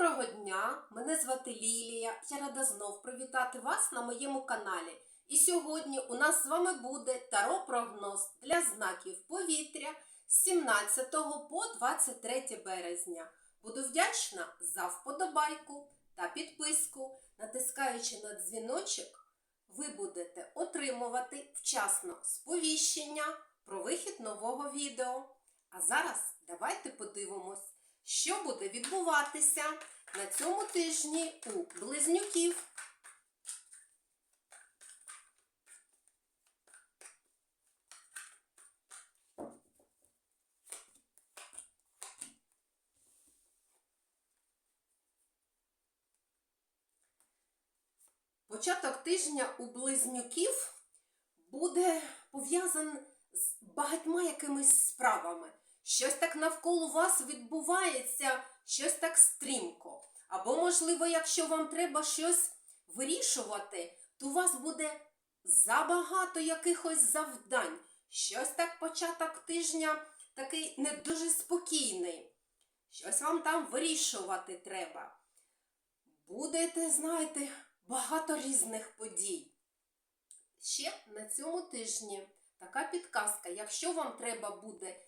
Доброго дня! Мене звати Лілія. Я рада знов привітати вас на моєму каналі. І сьогодні у нас з вами буде таро-прогноз для знаків повітря з 17 по 23 березня. Буду вдячна за вподобайку та підписку. Натискаючи на дзвіночок, ви будете отримувати вчасно сповіщення про вихід нового відео. А зараз давайте подивимось, що буде відбуватися на цьому тижні у близнюків. Початок тижня у близнюків буде пов'язаний з багатьма якимись справами. Щось так навколо вас відбувається, щось так стрімко. Або, можливо, якщо вам треба щось вирішувати, то у вас буде забагато якихось завдань. Щось так початок тижня такий не дуже спокійний. Щось вам там вирішувати треба. Будете, знаєте, багато різних подій. Ще на цьому тижні така підказка, якщо вам треба буде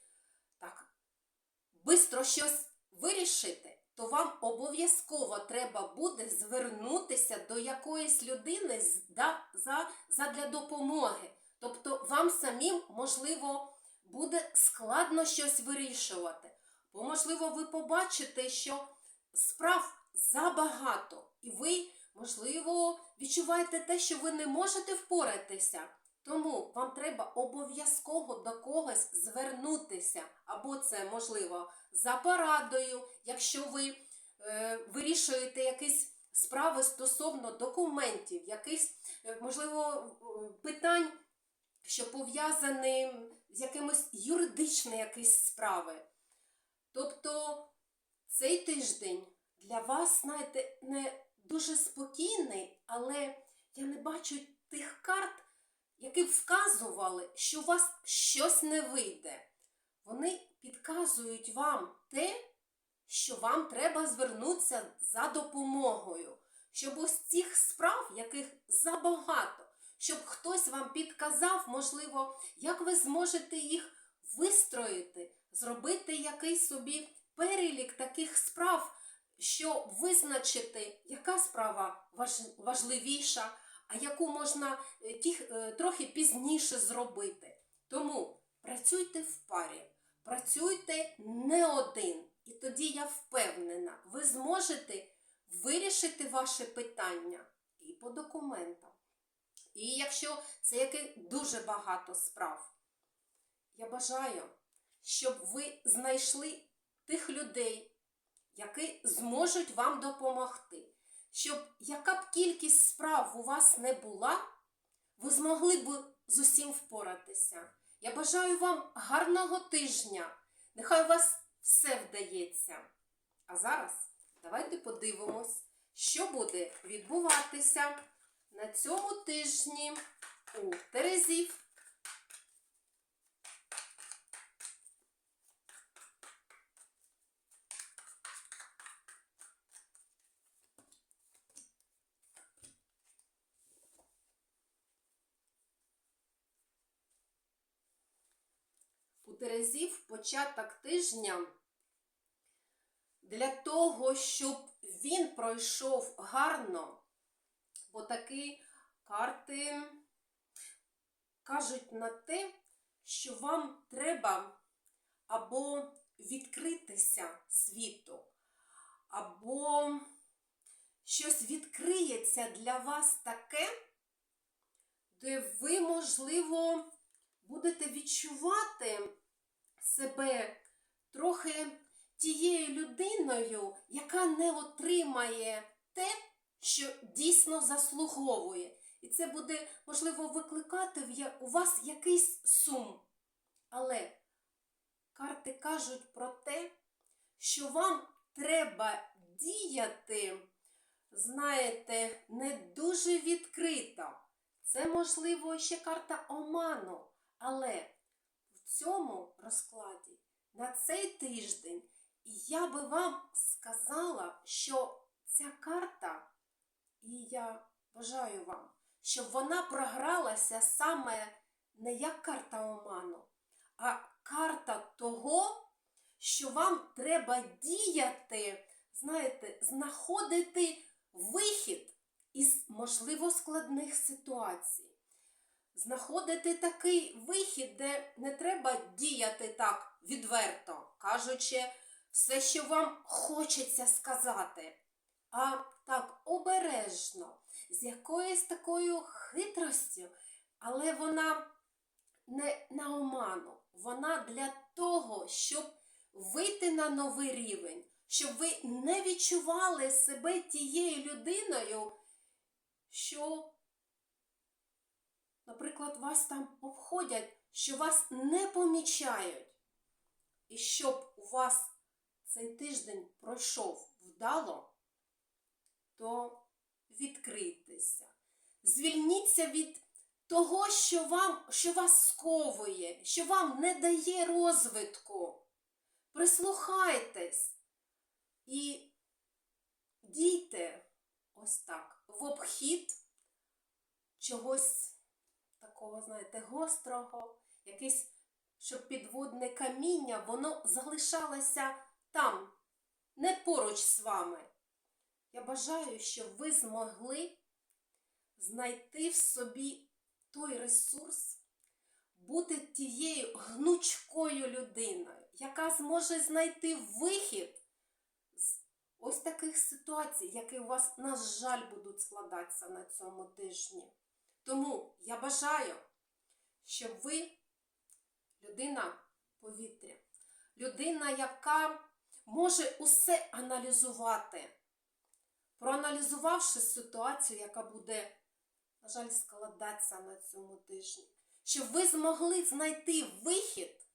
бистро щось вирішити, то вам обов'язково треба буде звернутися до якоїсь людини да, за, задля допомоги. Тобто вам самим, можливо, буде складно щось вирішувати. Бо, можливо, ви побачите, що справ забагато, і ви, можливо, відчуваєте те, що ви не можете впоратися. Тому вам треба обов'язково до когось звернутися. Або це можливо за порадою, якщо ви е, вирішуєте якісь справи стосовно документів, якихось, е, можливо, питань, що пов'язані з якимось юридичними якісь справи. Тобто цей тиждень для вас, знаєте, не дуже спокійний, але я не бачу тих карт, які вказували, що у вас щось не вийде. Вони підказують вам те, що вам треба звернутися за допомогою, щоб ось цих справ, яких забагато, щоб хтось вам підказав, можливо, як ви зможете їх вистроїти, зробити якийсь собі перелік таких справ, що визначити, яка справа важливіша, а яку можна е, тіх, е, трохи пізніше зробити. Тому працюйте в парі, працюйте не один. І тоді я впевнена, ви зможете вирішити ваше питання і по документам. І якщо це яке дуже багато справ, я бажаю, щоб ви знайшли тих людей, які зможуть вам допомогти. Щоб яка б кількість справ у вас не була, ви змогли б з усім впоратися. Я бажаю вам гарного тижня. Нехай у вас все вдається. А зараз давайте подивимось, що буде відбуватися на цьому тижні у Терезів. Терезів початок тижня для того, щоб він пройшов гарно, бо такі карти кажуть на те, що вам треба або відкритися світу, або щось відкриється для вас таке, де ви, можливо, будете відчувати себе трохи тією людиною, яка не отримає те, що дійсно заслуговує. І це буде, можливо, викликати у вас якийсь сум. Але карти кажуть про те, що вам треба діяти, знаєте, не дуже відкрито. Це, можливо, ще карта оману, але цьому розкладі на цей тиждень я би вам сказала, що ця карта, і я бажаю вам, щоб вона програлася саме не як карта оману, а карта того, що вам треба діяти, знаєте, знаходити вихід із можливо складних ситуацій. Знаходити такий вихід, де не треба діяти так відверто, кажучи все, що вам хочеться сказати, а так обережно, з якоюсь такою хитростю, але вона не на оману, вона для того, щоб вийти на новий рівень, щоб ви не відчували себе тією людиною, що, наприклад, вас там обходять, що вас не помічають. І щоб у вас цей тиждень пройшов вдало, то відкрийтеся. Звільніться від того, що, вам, що вас сковує, що вам не дає розвитку. Прислухайтесь і дійте ось так в обхід чогось такого, знаєте, гострого, якийсь, щоб підводне каміння, воно залишалося там, не поруч з вами. Я бажаю, щоб ви змогли знайти в собі той ресурс, бути тією гнучкою людиною, яка зможе знайти вихід з ось таких ситуацій, які у вас, на жаль, будуть складатися на цьому тижні. Тому я бажаю, щоб ви, людина повітря, людина, яка може усе аналізувати, проаналізувавши ситуацію, яка буде, на жаль, складатися на цьому тижні, щоб ви змогли знайти вихід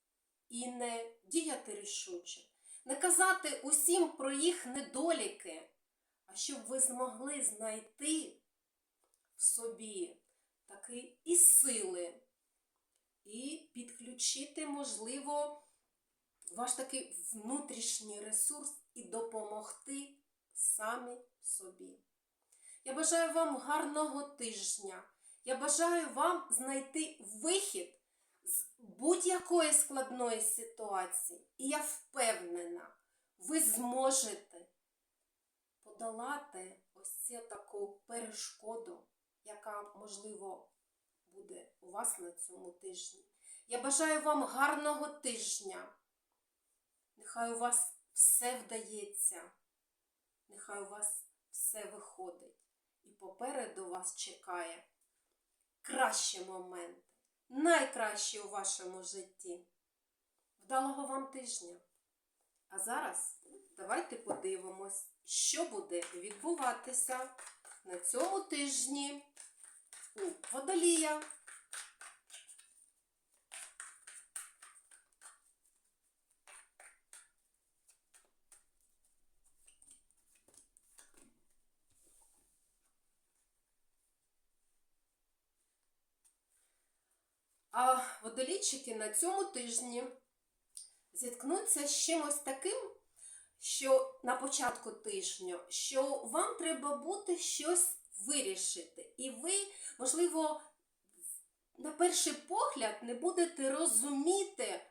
і не діяти рішуче, не казати усім про їх недоліки, а щоб ви змогли знайти в собі такі і сили, і підключити, можливо, ваш такий внутрішній ресурс і допомогти самі собі. Я бажаю вам гарного тижня. Я бажаю вам знайти вихід з будь-якої складної ситуації. І я впевнена, ви зможете подолати ось цю таку перешкоду, яка, можливо, буде у вас на цьому тижні. Я бажаю вам гарного тижня. Нехай у вас все вдається, нехай у вас все виходить. І попереду вас чекає кращі моменти, найкращі у вашому житті. Вдалого вам тижня! А зараз давайте подивимось, що буде відбуватися на цьому тижні у водолія. А водолійчики на цьому тижні зіткнуться з чимось таким, що на початку тижня, що вам треба буде щось вирішити. І ви, можливо, на перший погляд не будете розуміти,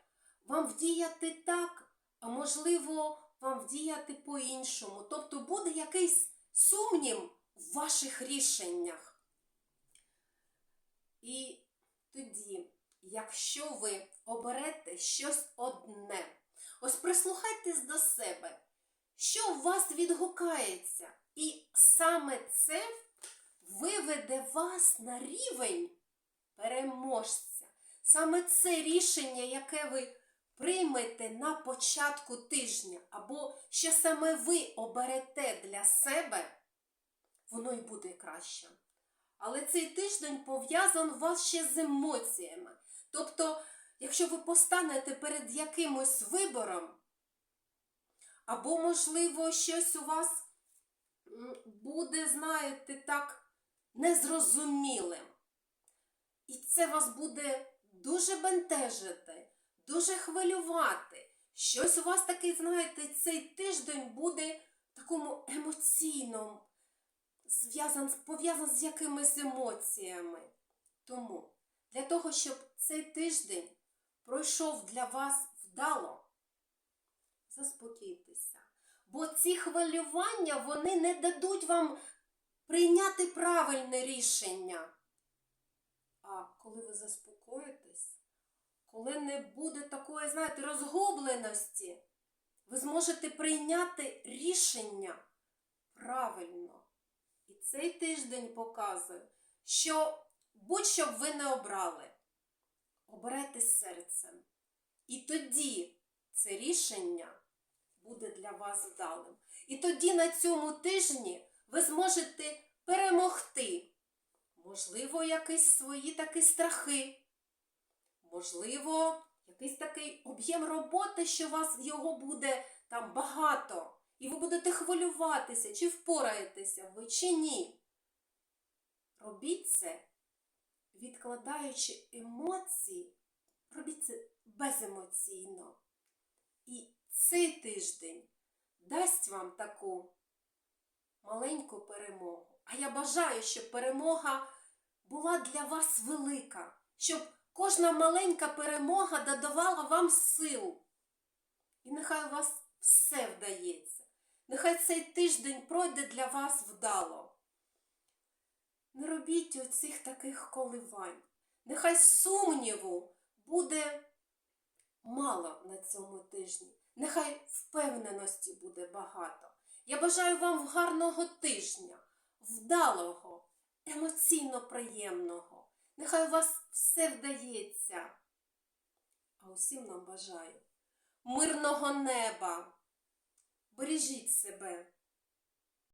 вам вдіяти так, а можливо, вам вдіяти по-іншому. Тобто буде якийсь сумнів в ваших рішеннях. І тоді, якщо ви оберете щось одне, ось прислухайтесь до себе, що у вас відгукається, і саме це виведе вас на рівень переможця. Саме це рішення, яке ви приймете на початку тижня, або що саме ви оберете для себе, воно й буде краще. Але цей тиждень пов'язан вас ще з емоціями. Тобто, якщо ви постанете перед якимось вибором, або, можливо, щось у вас буде, знаєте, так, незрозумілим. І це вас буде дуже бентежити, дуже хвилювати. Щось у вас такий, знаєте, цей тиждень буде такому емоційному, пов'язан з якимись емоціями. Тому для того, щоб цей тиждень пройшов для вас вдало, заспокійтеся. Бо ці хвилювання вони не дадуть вам прийняти правильне рішення. А коли ви заспокоїтесь, коли не буде такої, знаєте, розгубленості, ви зможете прийняти рішення правильно. І цей тиждень показує, що будь-що б ви не обрали, оберете серцем. І тоді це рішення буде для вас вдалим. І тоді на цьому тижні ви зможете перемогти. Можливо, якісь свої такі страхи. Можливо, якийсь такий об'єм роботи, що у вас його буде там багато. І ви будете хвилюватися, чи впораєтеся ви, чи ні. Робіть це, відкладаючи емоції, робіть це беземоційно. І цей тиждень дасть вам таку маленьку перемогу. А я бажаю, щоб перемога була для вас велика, щоб кожна маленька перемога додавала вам сил. І нехай у вас все вдається. Нехай цей тиждень пройде для вас вдало. Не робіть оцих таких коливань. Нехай сумніву буде мало на цьому тижні. Нехай впевненості буде багато. Я бажаю вам гарного тижня, вдалого, емоційно приємного. Нехай у вас все вдається. А усім нам бажаю мирного неба. Бережіть себе.